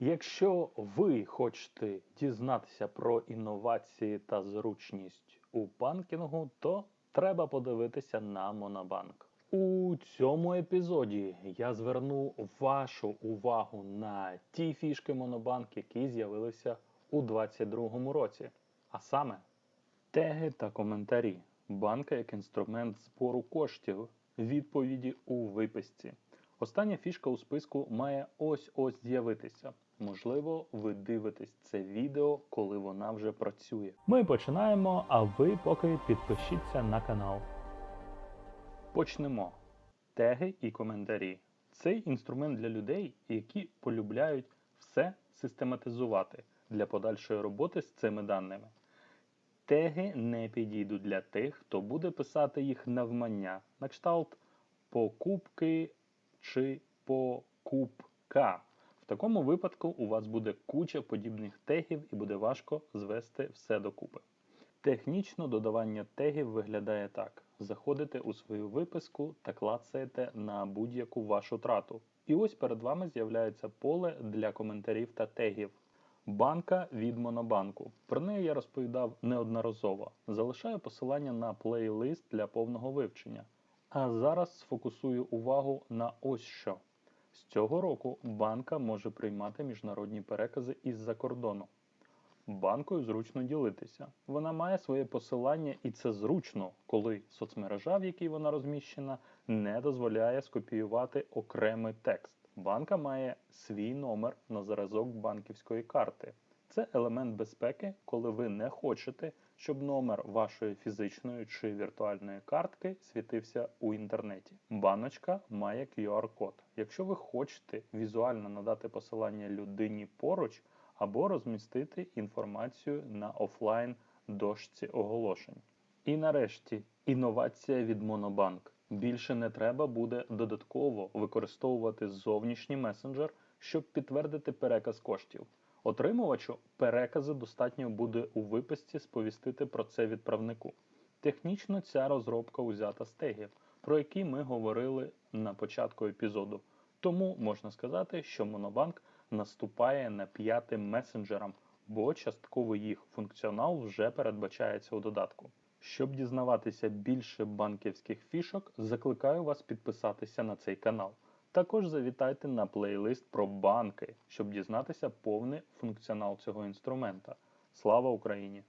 Якщо ви хочете дізнатися про інновації та зручність у банкінгу, то треба подивитися на Монобанк. У цьому епізоді я зверну вашу увагу на ті фішки Монобанк, які з'явилися у 2022 році. А саме теги та коментарі. Банка як інструмент збору коштів. Відповіді у виписці. Остання фішка у списку має ось-ось з'явитися. Можливо, ви дивитесь це відео, коли вона вже працює. Ми починаємо, а ви поки підпишіться на канал. Почнемо. Теги і коментарі. Цей інструмент для людей, які полюбляють все систематизувати для подальшої роботи з цими даними. Теги не підійдуть для тих, хто буде писати їх навмання, на кшталт покупки чи покупка. В такому випадку у вас буде куча подібних тегів і буде важко звести все докупи. Технічно додавання тегів виглядає так: заходите у свою виписку та клацаєте на будь-яку вашу трату. І ось перед вами з'являється поле для коментарів та тегів. Банка від Монобанку. Про неї я розповідав неодноразово. Залишаю посилання на плейлист для повного вивчення. А зараз сфокусую увагу на ось що. З цього року банка може приймати міжнародні перекази із-за кордону. Банкою зручно ділитися. Вона має своє посилання, і це зручно, коли соцмережа, в якій вона розміщена, не дозволяє скопіювати окремий текст. Банка має свій номер на зразок банківської карти. Це елемент безпеки, коли ви не хочете, щоб номер вашої фізичної чи віртуальної картки світився у інтернеті. Баночка має QR-код. Якщо ви хочете візуально надати посилання людині поруч або розмістити інформацію на офлайн дошці оголошень. І нарешті інновація від Монобанк. Більше не треба буде додатково використовувати зовнішній месенджер, щоб підтвердити переказ коштів. Отримувачу перекази достатньо буде у виписці сповістити про це відправнику. Технічно ця розробка узята з тегів, про які ми говорили на початку епізоду. Тому можна сказати, що Монобанк наступає на п'ятим месенджерам, бо частково їх функціонал вже передбачається у додатку. Щоб дізнаватися більше банківських фішок, закликаю вас підписатися на цей канал. Також завітайте на плейлист про банки, щоб дізнатися повний функціонал цього інструмента. Слава Україні!